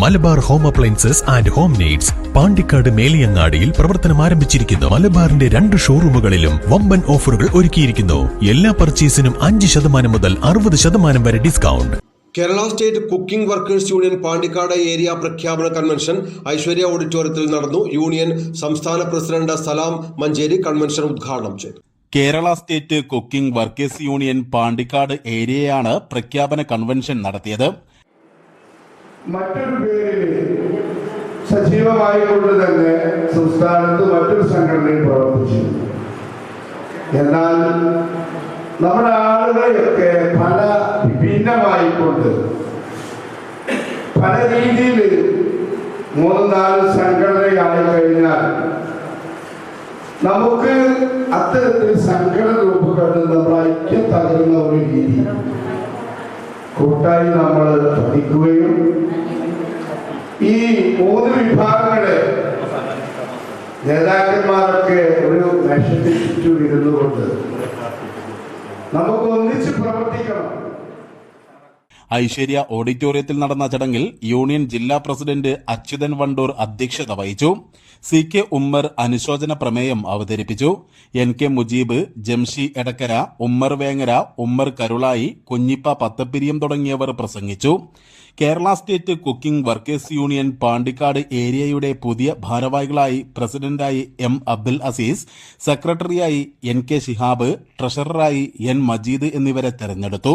Malabar home appliances and home needs Pandikkad മേലിയങ്ങാടിയിൽ പ്രവർത്തനം ആരംഭിച്ചിരിക്കുന്നു. മലബാറിന്റെ രണ്ട് ഷോറൂമുകളിലും വമ്പൻ ഓഫറുകൾ ഒരുക്കിയിരിക്കുന്നു. എല്ലാ പർച്ചേസിനും അഞ്ച് ശതമാനം മുതൽ അറുപത് ശതമാനം വരെ discount. Kerala state cooking workers union Pandikkad area പ്രഖ്യാപന convention Aishwarya ഓഡിറ്റോറിയത്തിൽ നടന്നു. യൂണിയൻ സംസ്ഥാന പ്രസിഡന്റ് സലാം മഞ്ചേരി കൺവെൻഷൻ ഉദ്ഘാടനം ചെയ്തു. Kerala state cooking workers union Pandikkad ഏരിയയാണ് പ്രഖ്യാപന കൺവെൻഷൻ നടത്തിയത്. മറ്റൊരു പേരിൽ സജീവമായിക്കൊണ്ട് തന്നെ സംസ്ഥാനത്ത് മറ്റൊരു സംഘടനയിൽ പ്രവർത്തിച്ചു എന്നാൽ നമ്മുടെ ആളുകളെയൊക്കെ പല വിഭിന്നമായിക്കൊണ്ട് പല രീതിയിൽ മൂന്ന് നാല് സംഘടനയായി കഴിഞ്ഞാൽ നമുക്ക് അത്തരത്തിൽ സംഘടന കൂട്ടായി നമ്മൾ പഠിക്കുകയും ഈ മൂന്ന് വിഭാഗങ്ങൾ നേതാക്കന്മാരൊക്കെ ഒരു മേശത്തിൽ ചുറ്റും കൊണ്ട് നമുക്ക് ഒന്നിച്ച് പ്രവർത്തിക്കണം. ഐശ്വര്യ ഓഡിറ്റോറിയത്തിൽ നടന്ന ചടങ്ങിൽ യൂണിയൻ ജില്ലാ പ്രസിഡന്റ് അച്യുതൻ വണ്ടൂർ അധ്യക്ഷത വഹിച്ചു. സി കെ ഉമ്മർ അനുശോചന പ്രമേയം അവതരിപ്പിച്ചു. എൻ കെ മുജീബ് ജംഷി എടക്കര ഉമ്മർ വേങ്ങര ഉമ്മർ കരുളായി കുഞ്ഞിപ്പ പത്തപ്പിരിയം തുടങ്ങിയവർ പ്രസംഗിച്ചു. Kerala state cooking workers union Pandikkad ഏരിയയുടെ പുതിയ ഭാരവാഹികളായി പ്രസിഡന്റായി എം അബ്ദുൽ അസീസ് സെക്രട്ടറിയായി എൻ കെ ശിഹാബ് ട്രഷററായി എൻ മജീദ് എന്നിവരെ തെരഞ്ഞെടുത്തു.